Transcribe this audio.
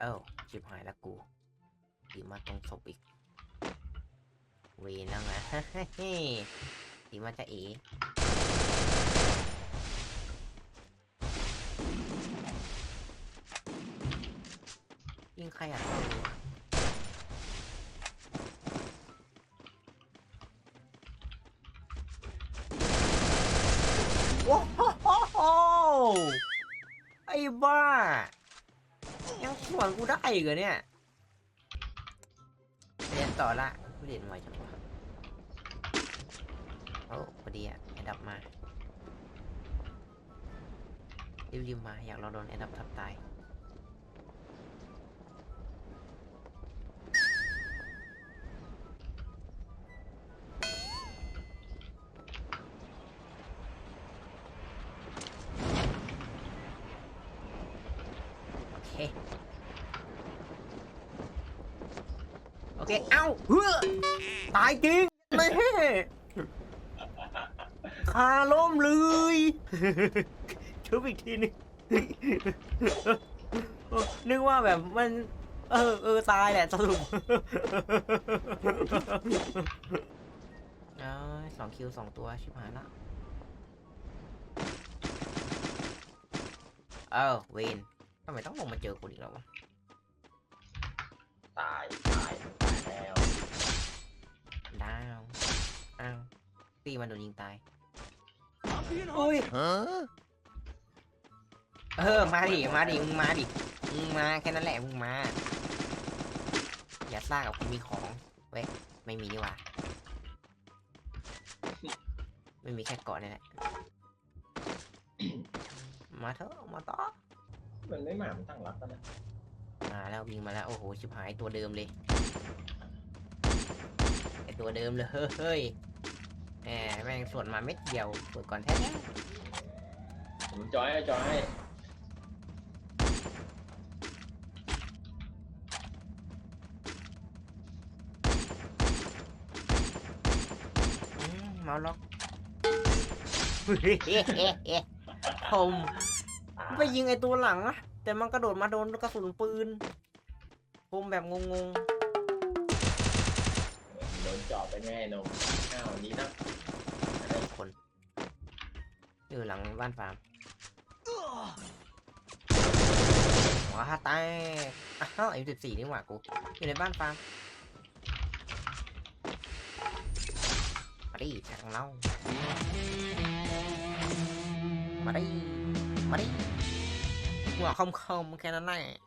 เอ้าชิบหายแล้วกูตีมาตรงศพอีก เวรแล้วไงตีมาจะเอยิงใครอะ โอ้โหไอ้บ้า ยังสวนกูได้อีกเหรอเนี่ยเรียนต่อละกูเรียนไวจังวะโอ้พอดีอะแอดดับมารีบๆมา อยากเราโดนแอดับทับตาย เคโอเคเอ้าเฮ้อตายจริงไม่คาล้มเลยชุบอีกทีนึงนึกว่าแบบมัน เออเออตายแหละสรุปเอ้ยสองคิวสองตัวชิบหายละเอ้าเวน ทำไมต้องลงมาเจอคุณอีกแล้ววะ ตายตายตายแล้วดาวอ้าวตีมันโดนยิงตายอุ้ยเออ มาดิ มาดิ มึงมาดิ มึงมาแค่นั้นแหละ มึงมา อย่าซ่ากับคนมีของเว้ยไม่มีนี่หว่า ไม่มีแค่เกาะนี่แหละ มาเถอะ มาต่อ มันไม่หมามันตั้งรับแล้วนะมาแล้ววิ่งมาแล้ว โอ้โหชิบหายตัวเดิมเลยไอตัวเดิมเลยเฮ้ยแหมแม่งสวนมาเม็ดเดียวเปิดก่อนแท้ผมจอยให้จอยให้ๆอืมเมาล็อกผม ไปยิงไอตัวหลังอะแต่มันกระโดดมาโดนกระสุนปืนผมแบบงงโดนเจาะไปแม่นมอ้าวนี้นะๆคนอยู่หลังบ้านฟาร์มหัวฮาตายอ้าวไอ้สิบสี่นี่หว่ากูอยู่ในบ้านฟาร์มมาดิทางเรามาดิ มาดิหัวคมคมๆแค่นั้นแหละ